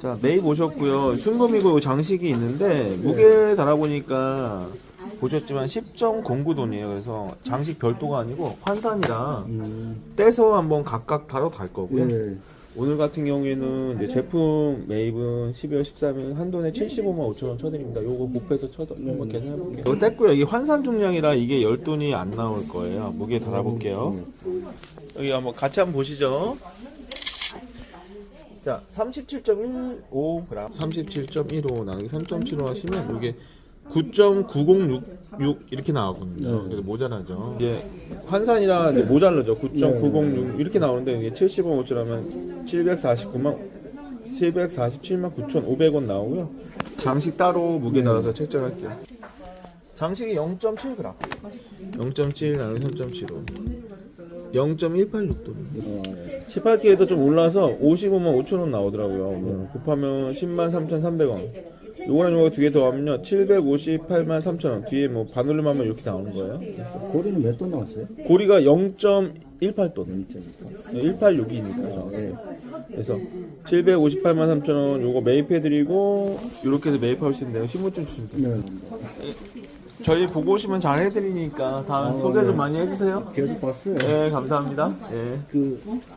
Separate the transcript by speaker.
Speaker 1: 자, 메이 보셨고요. 순금이고 장식이 있는데 무게 달아보니까 보셨지만 10.09 돈이에요. 그래서 장식 별도가 아니고 환산이라
Speaker 2: 음,
Speaker 1: 떼서 한번 각각 다뤄 갈 거고요.
Speaker 2: 네.
Speaker 1: 오늘 같은 경우에는 이제 제품 매입은 12월 13일 한 돈에 75만 5천 원 쳐드립니다. 요거 곱해서 쳐 한번 계산해 볼게요. 이거 뗐고요. 이게 환산 중량이라 이게 10돈이 안 나올 거예요. 무게 달아볼게요. 여기 한번 같이 한번 보시죠. 자, 37.15g, 37.15 나누기 3.75 하시면 이게 9.9066 이렇게 나오거든요.
Speaker 2: 네.
Speaker 1: 그래서 모자라죠. 이제 환산이라 이제 모자라죠. 9.906 이렇게 나오는데 이게 70원 5천하면 749만 747만 9,500원 나오고요. 장식 따로 무게 달아서 책정할게요. 장식이 0.7g, 0.7 나누기 3.75. 0.186도.
Speaker 2: 어,
Speaker 1: 18K에도 좀 올라서 55만 5천 원 나오더라고요. 오늘. 곱하면 10만 3,300원. 요거랑 요거 두 개 더 하면요. 758만 3천 원. 뒤에 뭐 반올림 하면 이렇게 나오는 거예요.
Speaker 2: 고리는 몇 돈 나왔어요?
Speaker 1: 고리가 0.18돈.
Speaker 2: 0.2.
Speaker 1: 186이니까. 네. 그래서 758만 3천 원 요거 매입해드리고 요렇게 해서 수 있는데 신분증 주시면 돼요.
Speaker 2: 네.
Speaker 1: 저희 보고 오시면 잘 해드리니까 다
Speaker 2: 어,
Speaker 1: 소개 좀
Speaker 2: 네.
Speaker 1: 많이 해주세요.
Speaker 2: 계속 봤어요.
Speaker 1: 네, 감사합니다. 네.
Speaker 2: 그